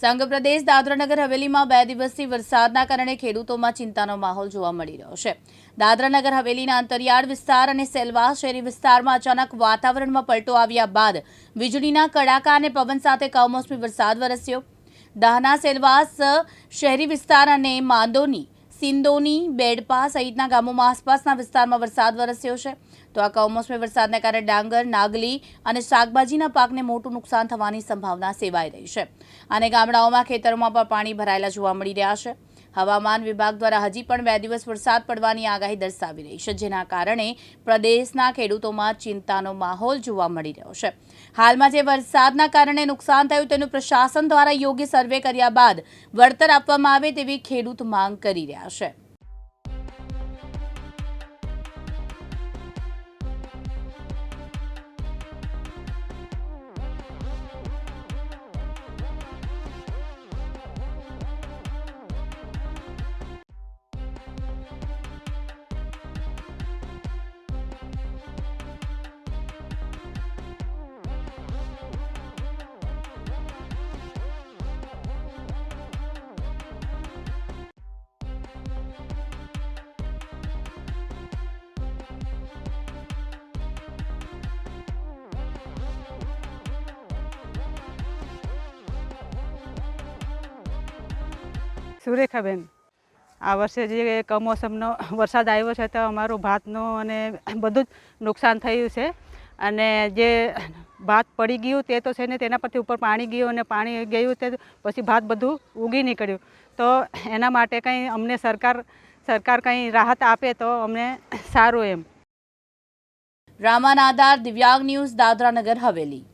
સંઘ પ્રદેશ દાદરાનગર હવેલીમાં બે દિવસથી વરસાદના કારણે ખેડૂતોમાં ચિંતાનો માહોલ જોવા મળી રહ્યો છે. દાદરાનગર હવેલીના અંતરિયાળ વિસ્તાર અને સેલવાસ શહેરી વિસ્તારમાં અચાનક વાતાવરણમાં પલટો આવ્યા બાદ વીજળીના કડાકા અને પવન સાથે કમોસમી વરસાદ વરસ્યો. દાહના સેલવાસ શહેરી વિસ્તાર અને માંદોની સિંદોની બેડપા સહિતના ગામોમાં આસપાસના વિસ્તારમાં વરસાદ વરસ્યો છે. તો આ કમોસમી વરસાદને કારણે ડાંગર, નાગલી અને શાકભાજીના પાકને મોટું નુકસાન થવાની સંભાવના સેવાઈ રહી છે. અને ગામડાઓમાં ખેતરોમાં પણ પાણી ભરાયેલા જોવા મળી રહ્યા છે. હવામાન વિભાગ દ્વારા હજી પણ બે દિવસ વરસાદ પડવાની આગાહી દર્શાવી રહી છે, જેના કારણે પ્રદેશના ખેડૂતોમાં ચિંતાનો માહોલ જોવા મળી રહ્યો છે. હાલમાં જે વરસાદના કારણે નુકસાન થયું તેનું પ્રશાસન દ્વારા યોગ્ય સર્વે કર્યા બાદ વળતર આપવામાં આવે તેવી ખેડૂત માંગ કરી રહ્યા છે. સુરેખાબેન. આ વર્ષે જે કમોસમનો વરસાદ આવ્યો છે, તો અમારું ભાતનું અને બધું જ નુકસાન થયું છે. અને જે ભાત પડી ગયું તે તો છે ને તેના પરથી ઉપર પાણી ગયું અને પાણી ગયું તે પછી ભાત બધું ઉગી નીકળ્યું. તો એના માટે કંઈ અમને સરકાર સરકાર કંઈ રાહત આપે તો અમને સારું એમ. રામાનાદાર દિવ્યાંગ ન્યૂઝ દાદરાનગર હવેલી.